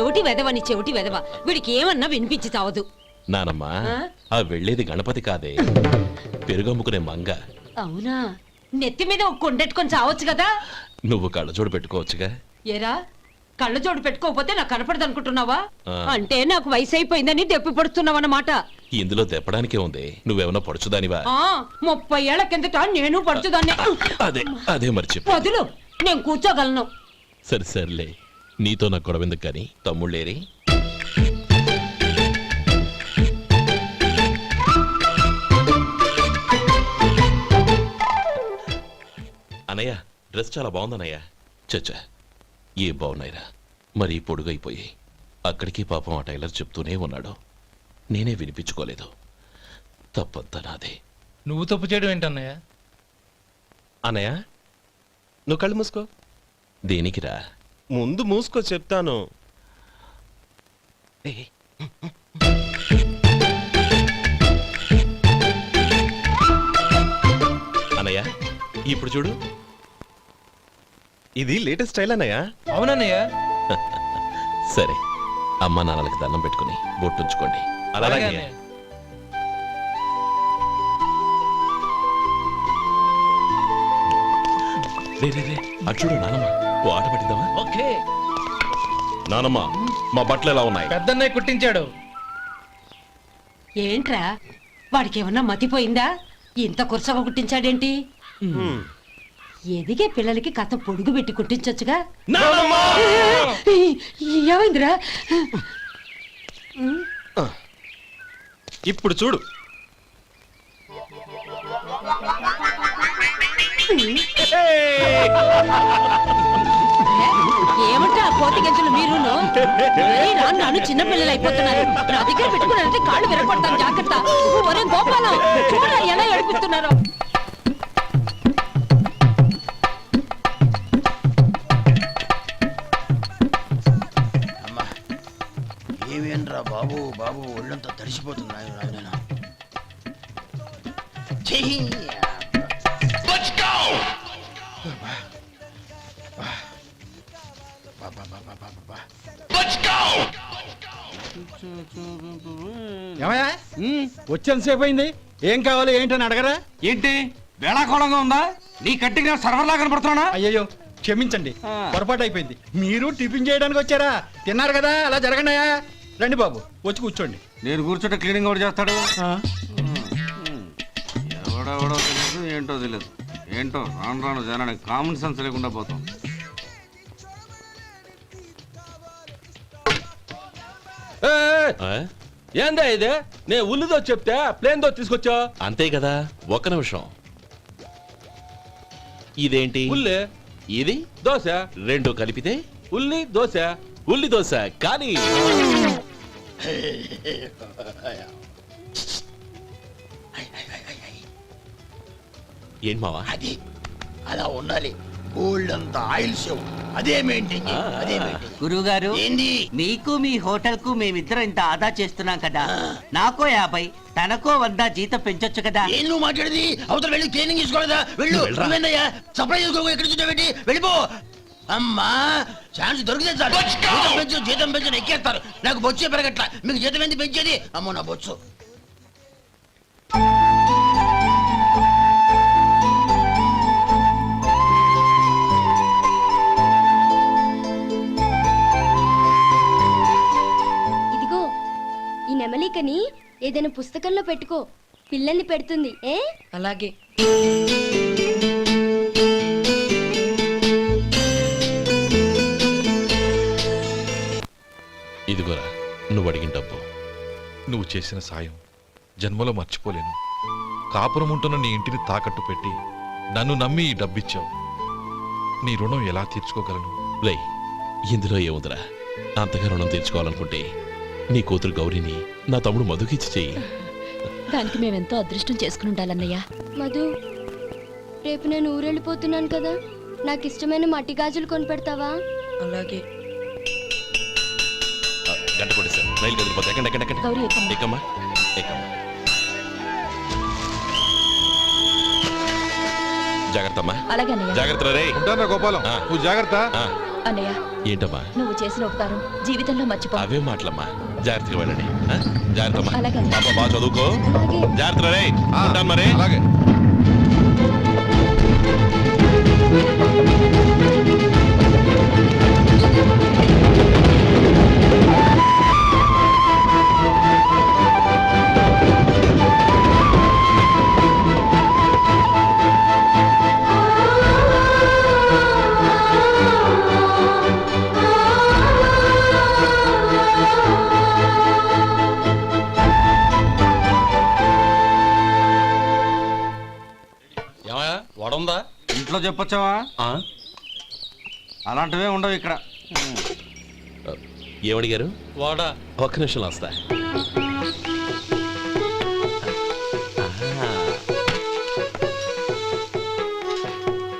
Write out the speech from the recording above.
చెవిటి వెదవని చెవిటి వెదవ వీడికి ఏమన్నా వినిపించి చావదు నానమ్మా ఆ? వెళ్ళేది గణపతి కాదే. పెరుగమ్ముకునే మంగ. అవునా? నెత్తి మీద ఒక కొండెట్టుకొని చావచ్చు కదా? నువ్వు కళ్ళజోడు పెట్టుకోవచ్చుగా. ఏరా? కళ్ళ జోడు పెట్టుకోకపోతే నాకు కనపడదు అనుకుంటున్నావా. అంటే నాకు వయసు అయిపోయిందని దెప్పి పడుతున్నావన్నమాట. ఇందులో తెప్పడానికే ఉంది. నువ్వేమన్నా పడుచుదానివా? ఆ ముప్పై ఏళ్ళ కిందట నేను పడుతుందాన్ని అదే అదే మరి చెప్పు. వదులు నేను కూర్చోగలను. సరే సర్లే. నీతో నాకు గొడవ ఎందుకు కానీ? తమ్ముళ్ళేరి అనయ్య డ్రెస్ చాలా బాగుందన్నయ్య చచ్చా ఏ బాగున్నాయిరా మరీ పొడుగైపోయి. అక్కడికి పాపం ఆ టైలర్ చెప్తూనే ఉన్నాడు. నేనే వినిపించుకోలేదు. తప్పంతా నాదే. నువ్వు తప్పు చేయడం ఏంటన్నయ్య అనయ్య నువ్వు కళ్ళు మూసుకో. దేనికిరా? ముందు మూసుకో చెప్తాను. అనయ్య ఇప్పుడు చూడు. ఇది లేటెస్ట్ స్టైల్ అన్నయ్య. అవునన్నయ్య. సరే అమ్మా నాన్నలకి దండం పెట్టుకుని బొట్టుంచుకోండి. అలాగే అలాగే అన్నయ్య. రే రే రే అటు చూడు నానమ్మ. ఓ ఆట పట్టిద్దామా ఓకే. నానమ్మ మా బట్టలు ఎలా ఉన్నాయి? పెద్దన్నయ్య కుట్టించాడు. ఏంట్రా? వాడికి ఏమన్నా మతిపోయిందా? ఇంత కురసగా కుట్టించాడేంటి? ఎదిగే పిల్లలకి కథ పొడుగు పెట్టి కుట్టించొచ్చుగా? ఏమైందిరా? ఇప్పుడు చూడు. ఏమంటా కోతి గంజలు మీరును? ఏయ్ రా, నన్ను చిన్న పిల్లలు అయిపోతున్నారు. నా దగ్గర పెట్టుకున్నారంటే కాళ్ళు విరగొడతాను జాగ్రత్త. ఒరే గోపాలం చూడరా ఎలా ఏడిపిస్తున్నారు అమ్మా బాబు బాబు ఒళ్ళంతా తడిసిపోతుంది నాయన చెయ్యి ఏమయ్యా? వచ్చేంతసేపు అయింది. ఏం కావాలి ఏంటని అడగరా? ఏంటి? వేళాకోళంగా ఉందా? నీ కట్టిగా సర్వర్లా కనపడుతున్నా అయ్యయ్యో క్షమించండి. పొరపాటు అయిపోయింది. మీరు టిఫిన్ చేయడానికి వచ్చారా? తిన్నారు కదా అలా జరగండియా రండి బాబు వచ్చి కూర్చోండి. నేను కూర్చుంటే క్లీనింగ్ కూడా చేస్తాడు? ఎవడెవడో తెలియదు ఏంటో తెలియదు. ఏంటో రాను రాను జనానికి కామన్ సెన్స్ లేకుండా పోతాం. ఏందా ఇది? నేను ఉల్లిదో చెప్తే ప్లేన్ దో తీసుకొచ్చా? అంతే కదా ఒక్క నిమిషం. ఇదేంటి? ఉల్లి. ఇది? దోశ. రెండు కలిపితే? ఉల్లి దోశ. ఉల్లి దోశ కానీ. ఏంటి మావా? అది అలా ఉండాలి. గోల్డ్ అంత ఆయిల్ షో. అదే మెయింటైన్ అదే మెయింటైన్ గురువుగారు ఏంది? మీకు మీ హోటల్కు మేమిద్దరం ఇంత ఆదా చేస్తున్నాం కదా. నాకో యాభై తనకో వంద జీతం పెంచొచ్చు కదా. ఏం నువ్వు మాట్లాడేది? అవతల వెళ్ళి ట్రైనింగ్ తీసుకోలేదా వెళ్ళు. నువ్వేందయ్యా? సప్లై చేసుకో ఎక్కడ చూసావేంటి వెళ్ళిపో. అమ్మా ఛాన్స్ దొరికితే చాలు. జీతం పెంచు జీతం పెంచు ఎక్కేస్తారు నాకు బొచ్చే పెరగట్ల. మీకు జీతం ఎందుకు పెంచేది? అమ్మో నా బొచ్చు. ఏదైనా పుస్తకంలో పెట్టుకో. పిల్లల్ని పెడుతుంది ఏ? అలాగే. ఇదిగోరా నువ్వు అడిగిన డబ్బు. నువ్వు చేసిన సాయం జన్మలో మర్చిపోలేను. కాపురం ఉంటున్న నీ ఇంటిని తాకట్టు పెట్టి నన్ను నమ్మి ఈ డబ్బిచ్చావు. నీ రుణం ఎలా తీర్చుకోగలను? రే ఇందులో ఏముందిరా? అంతగా రుణం తీర్చుకోవాలనుకుంటే నీ కూతురు గౌరీని నా తమ్ముడు మధుకిచ్చి చెయ్యి దానికి మేమెంతో అదృష్టం చేసుకుని ఉండాలన్నయ్య. మధు రేపు నేను ఊరెళ్ళిపోతున్నాను కదా. నాకు ఇష్టమైన మట్టి గాజులు కొనిపెడతావా? అలాగే. గంట కొట్టేశాను రైలు కదిలిపోతే ఎక్కండి ఎక్కండి ఎక్కండి. గౌరీ ఎక్కమ్మా. ఎక్కమ్మా? ఎక్కమ్మా? జాగ్రత్త అమ్మా. అలాగే అన్నయ్య. జాగ్రత్త రే ఉంటానా గోపాలం? ఆ. నువ్వు జాగ్రత్త. ఆ, అన్నయ్య. ఏంటమ్మా? నువ్వు చేసిన ఉపకారం జీవితంలో మర్చిపో. అవే మాటలమ్మా. జాగ్రత్తగా వెళ్ళండి ఆ? జాగ్రత్తమ్మా. అలాగే. పాప బాగా చదువుకో. జాగ్రత్త రే ఆ, ఉంటాను మరి. అలాగే. ఏమయ్యా చెప్పొచ్చావా? అలాంటివే ఉండవు ఇక్కడ. ఏమడిగారు? వాడా. ఒక్క నిమిషం వస్తా